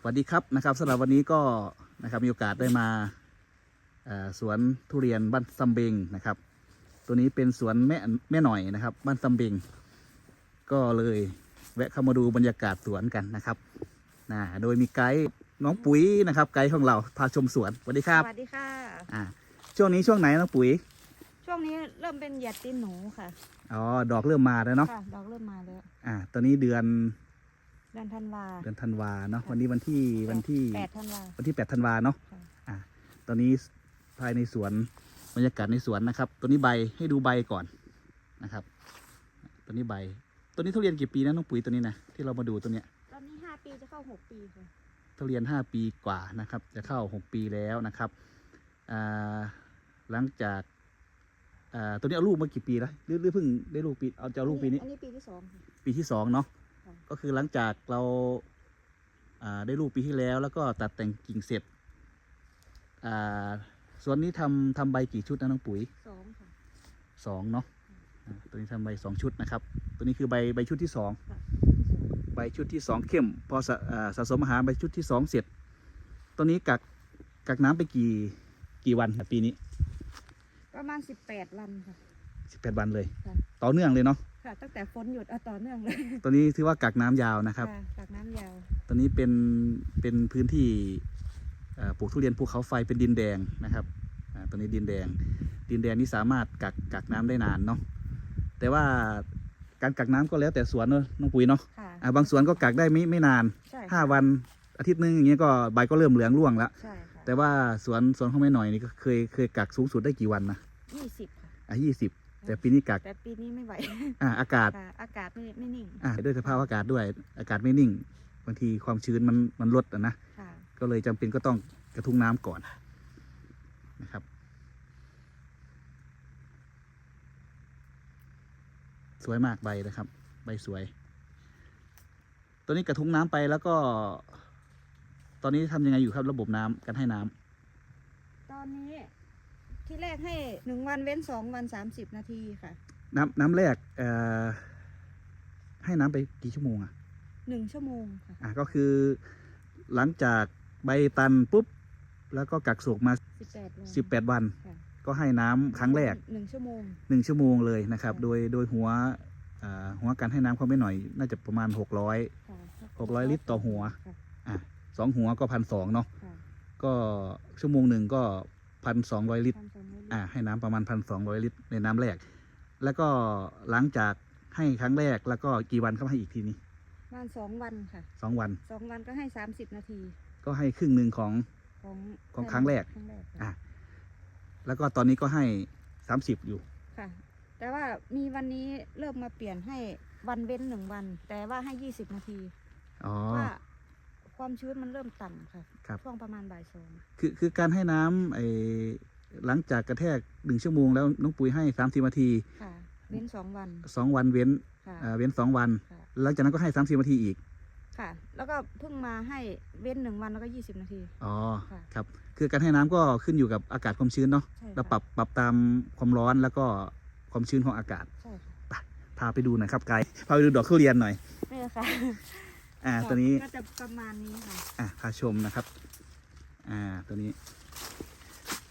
สวัสดีครับนะครับสำหรับวันนี้ก็นะครับมีโอกาสได้มาเอ่อสวนทุเรียนบ้านซัมเบงนะครับ ตัวนี้เป็นสวนแม่แม่หน่อยนะครับ บ้านซัมเบงก็เลยแวะเข้ามาดูบรรยากาศสวนกันนะครับนะโดยมีไกด์น้องปุ๋ยนะครับ ไกด์ของเราพาชมสวนสวัสดีครับสวัสดีค่ะอ่าช่วงนี้ช่วงไหนน้องปุ๋ย ช่วงนี้เริ่มเป็นหยัดตีนหนูค่ะอ๋อดอกเริ่มมาแล้วเนาะค่ะดอกเริ่มมาแล้วอ่าตอนนี้เดือน เดือนธันวาเดือนธันวาเนาะวันนี้วันที่วันที่แปดธันวาวันที่8ธันวาเนาะค่ะอะตอนนี้ภายในสวนบรรยากาศในสวนนะครับ ตัวนี้ใบให้ดูใบก่อนนะครับ ตัวนี้ใบ ตัวนี้ทุเรียนกี่ปีนะน้องปุ๋ยตัวนี้นะที่เรามาดูตัวเนี้ยตอนนี้ห้าปีจะเข้าหกปีค่ะทุเรียน5ปีกว่านะครับ จะเข้า6ปีแล้วนะครับอ่าหลังจากอ่าตัวนี้เอาลูกมากี่ปีแล้วหรือหรือเพิ่งได้ลูกปีเอาจะเอาลูกปีนี้อันนี้ปีที่สองค่ะปีที่สองเนาะค่ะ ก็คือหลังจากเราอ่าได้ลูกปีที่แล้ว แล้วก็ตัดแต่งกิ่งเสร็จอ่าสวนนี้ทำทำใบกี่ชุดนะน้องปุ๋ยสองค่ะสองเนาะอ่าตัวนี้ทำใบสองชุดนะครับ ตัวนี้คือใบใบชุดที่สองค่ะใบชุดที่สองเข้ม พอสะอ่าสะสมอาหารใบชุดที่สองเสร็จ ตัวนี้กักกักน้ำไปกี่กี่วันครับปีนี้ ประมาณสิบแปดวันค่ะสิบแปดวันเลยค่ะต่อเนื่องเลยเนาะ ค่ะ ตั้งแต่ฝนหยุดเอาต่อเนื่องเลยตัวนี้ถือว่ากักน้ำยาวนะครับค่ะจากน้ำยาวตัวนี้เป็นเป็นพื้นที่เอ่อปลูกทุเรียนภูเขาไฟเป็นดินแดงนะครับอ่าตัวนี้ดินแดง ดินแดงนี่สามารถกักกักน้ำได้นานเนาะแต่ว่าการกักน้ำก็แล้วแต่สวนเนอะน้องปุ๋ยเนาะค่ะ อ่าบางสวนก็กักได้ไม่ไม่นานใช่ค่ะห้าวันอาทิตย์หนึงอย่างเงี้ยก็ใบก็เริ่มเหลืองร่วงแล้วใช่ค่ะแต่ว่าสวนสวนของแม่หน่อยนี่ก็เคยเคยกักสูงสุดได้กี่วันนะยี่สิบค่ะ อะยี่สิบ แต่ปีนี้กักแต่ปีนี้ไม่ไหวอ่าอากาศ ค่ะอากาศไม่ไม่นิ่งอ่าด้วยสภาพอากาศด้วย อากาศไม่นิ่ง บางทีความชื้นมันมันลดอะนะ ค่ะก็เลยจำเป็นก็ต้องกระทุ้งน้ำก่อนนะครับ สวยมากใบนะครับ ใบสวย ตัวนี้กระทุ้งน้ำไปแล้วก็ ตอนนี้ทำยังไงอยู่ครับระบบน้ำการให้น้ำตอนนี้ ที่แรกให้หนึ่งวันเว้นสองวันสามสิบนาทีค่ะ น้ำน้ำแรกเอ่อให้น้ำไปกี่ชั่วโมงอะหนึ่งชั่วโมงค่ะ อะก็คือ หลังจากใบตันปุ๊บ แล้วก็กักโศกมา สิบแปดวัน 18 วัน ค่ะ ก็ให้น้ำครั้งแรก หนึ่งชั่วโมงหนึ่งชั่วโมงเลยนะครับ ค่ะ โดยโดยหัวอ่าหัวการให้น้ำเขาไม่หน่อย น่าจะประมาณ 600 ค่ะ600 ลิตรต่อหัว ค่ะอะสองหัวก็พันสองเนาะค่ะก็ชั่วโมงหนึ่งก็ พันสองร้อยลิตรทำสองร้อยลิตรอะให้น้ำประมาณพันสองร้อยลิตรในน้ำแรก แล้วก็หลังจากให้ครั้งแรกแล้วก็กี่วันเขาให้อีกทีนี้ประมาณสองวันค่ะสองวันสองวันก็ให้สามสิบนาที ก็ให้ครึ่งหนึ่งของของของครั้งแรกครั้งแรกอะค่ะแล้วก็ตอนนี้ก็ให้สามสิบอยู่ค่ะ แต่ว่ามีวันนี้เริ่มมาเปลี่ยนให้วันเว้นหนึ่งวัน แต่ว่าให้ยี่สิบนาทีอ๋อว่า ความชื้นมันเริ่มต่ำค่ะครับ ช่วงประมาณบ่ายสองคือคือการให้น้ำไอ้หลังจากกระแทกหนึ่งชั่วโมงแล้วน้องปุ๋ยให้สามสิบนาทีค่ะ เว้นสองวันสองวันเว้นค่ะอ่าเว้นสองวัน ค่ะ หลังจากนั้นก็ให้สามสิบนาทีอีกค่ะ แล้วก็เพิ่งมาให้เว้นหนึ่งวันแล้วก็ยี่สิบนาที อ๋อค่ะ ครับ คือการให้น้ำก็ขึ้นอยู่กับอากาศความชื้นเนาะใช่เราค่ะปรับปรับตามความร้อนแล้วก็ความชื้นของอากาศ ใช่ค่ะพาไปดูหน่อยครับไกด์พาไปดูดอกทุเรียนหน่อย นี่ค่ะ อ่าตัวนี้ก็จะประมาณนี้ค่ะอะพาชมนะครับ อ่าตัวนี้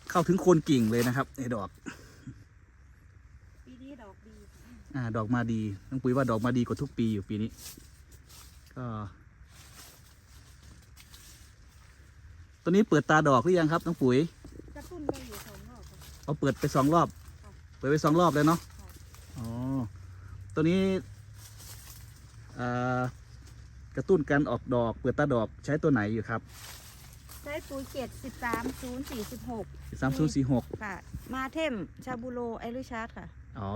เข้าถึงโคนกิ่งเลยนะครับไอ้ดอกปีนี้ดอกดีค่ะอ่า ดอกมาดีน้องปุ๋ยว่าดอกมาดีกว่าทุกปีอยู่ปีนี้ ก็ ตัวนี้เปิดตาดอกหรือยังครับน้องปุ๋ยกระตุ้นไปอยู่สองรอบค่ะเอาเปิดไปสองรอบค่ะเปิดไปสองรอบเลยเนาะค่ะอ๋อตัวนี้อ่า กระตุ้นการออกดอกเปิดตาดอกใช้ตัวไหนอยู่ครับ ใช้ปุ๋ยเจ็ดสิบสามศูนย์สี่สิบหกสามศูนย์สี่หกค่ะ มาเทมชาบูโรไอริชาร์ดค่ะ อ๋อ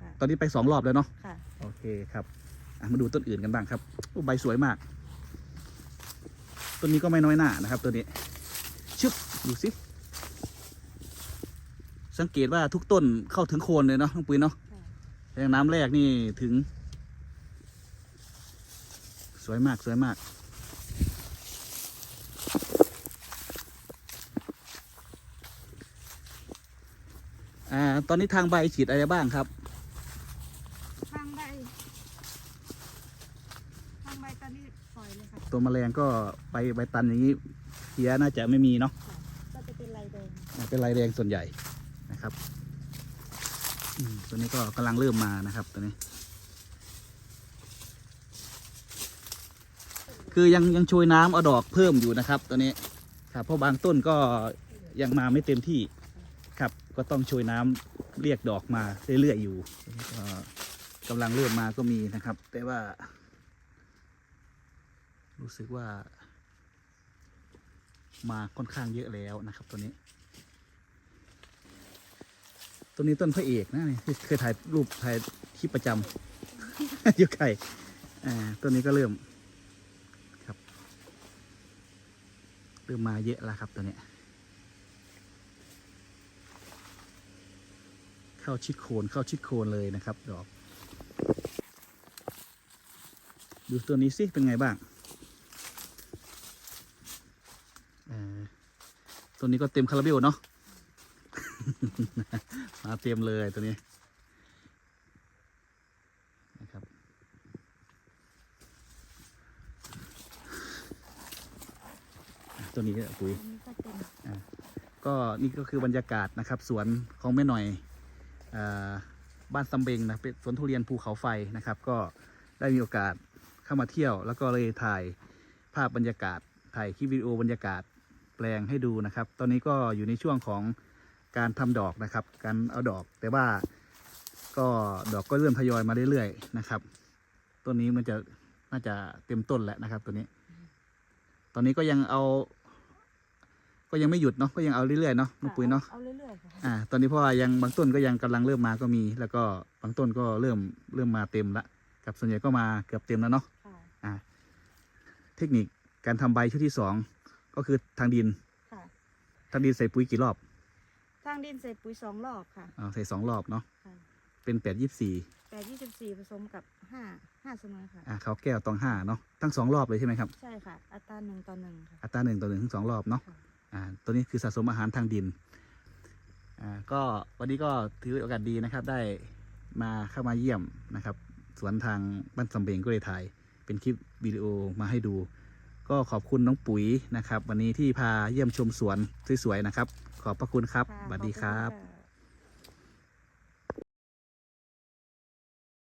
ค่ะ ตอนนี้ไปสองรอบแล้วเนาะ ค่ะ โอเคครับอะมาดูต้นอื่นกันบ้างครับโอ้ใบสวยมาก ต้นนี้ก็ไม่น้อยหน้านะครับ ตัวนี้ ชึบดูสิ สังเกตว่าทุกต้นเข้าถึงโคนเลยเนาะน้องปุ๋ยเนาะค่ะ แรงน้ำแรกนี่ถึง สวยมากสวยมาก อ่า ตอนนี้ทางใบฉีดอะไรบ้างครับ ทางใบ ทางใบตอนนี้ปล่อยเลยค่ะ ตัวแมลงก็ไปใบตันอย่างนี้เพี้ยน่าจะไม่มีเนาะ ก็จะเป็นลายแดงอ่าเป็นลายแดงส่วนใหญ่นะครับอืมตัวนี้ก็กำลังเริ่มมานะครับตัวนี้ คือยังยังโชยน้ำเอาดอกเพิ่มอยู่นะครับตัวนี้ครับเพราะบางต้นก็ยังมาไม่เต็มที่ครับก็ต้องโชยน้ำเรียกดอกมาเรื่อยๆอยู่ก็กำลังเริ่มมาก็มีนะครับ แต่ว่า รู้สึกว่า มาค่อนข้างเยอะแล้วนะครับตัวนี้ตัวนี้ต้นพระเอกนะนี่เคยถ่ายรูปถ่ายคลิปประจำ อยู่ไข่อ่าตัวนี้ก็เริ่ม ครับ เริ่มมาเยอะแล้วครับตัวเนี้ยเข้าชิดโคนเข้าชิดโคนเลยนะครับ ดอก ดูตัวนี้สิเป็นไงบ้างตัวนี้ก็เต็มคาราเบลเนาะมาเต็มเลยตัวนี้นะครับอะ ตัวนี้ก็ปุ๋ยอันนี้ก็เต็มก็นี่ก็คือบรรยากาศนะครับ สวนของแม่หน่อยอาบ้านซำเบงนะเป็นสวนทุเรียนภูเขาไฟนะครับ ก็ได้มีโอกาสเข้ามาเที่ยว แล้วก็เลยถ่ายภาพบรรยากาศถ่ายคลิปวิดีโอบรรยากาศแปลงให้ดูนะครับ ตอนนี้ก็อยู่ในช่วงของการทำดอกนะครับ การเอาดอกแต่ว่าก็ดอกก็เริ่มทยอยมาเรื่อยๆนะครับต้นนี้มันจะน่าจะเต็มต้นแล้วนะครับ ตัวนี้ ตอนนี้ก็ยังเอา ก็ยังไม่หยุดเนาะก็ยังเอาเรื่อยๆเนาะน้องปุ๋ยเนาะเอาเรื่อยๆค่ะอ่า ตอนนี้เพราะว่ายังบางต้นก็ยังกำลังเริ่มมาก็มี แล้วก็บางต้นก็เริ่มเริ่มมาเต็มละกับส่วนใหญ่ก็มาเกือบเต็มแล้วเนาะค่ะอ่า เทคนิคการทำใบชุดที่สองก็คือทางดินค่ะทางดินใส่ปุ๋ยกี่รอบทางดินใส่ปุ๋ยสองรอบค่ะอ่าใส่สองรอบเนาะค่ะเป็นแปดยี่สี่แปดยี่สิบสี่ผสมกับห้าห้าเสมอค่ะ อ่าเขาวแก้วตองห้าเนาะทั้งสองรอบเลยใช่ไหมครับ ใช่ค่ะ อัตราหนึ่งต่อหนึ่งค่ะ อัตราหนึ่งต่อหนึ่งทั้งสองรอบเนาะค่ะ อ่าตัวนี้คือสะสมอาหารทางดินอ่าก็วันนี้ก็ถือโอกาสดีนะครับ ได้มาเข้ามาเยี่ยมนะครับ สวนทางบ้านสำเบงก็เลยถ่าย เป็นคลิปวิดีโอมาให้ดู ก็ขอบคุณน้องปุ๋ยนะครับ วันนี้ที่พาเยี่ยมชมสวนสวยๆนะครับ ขอบพระคุณครับค่ะสวัสดีขอณครับค่ะ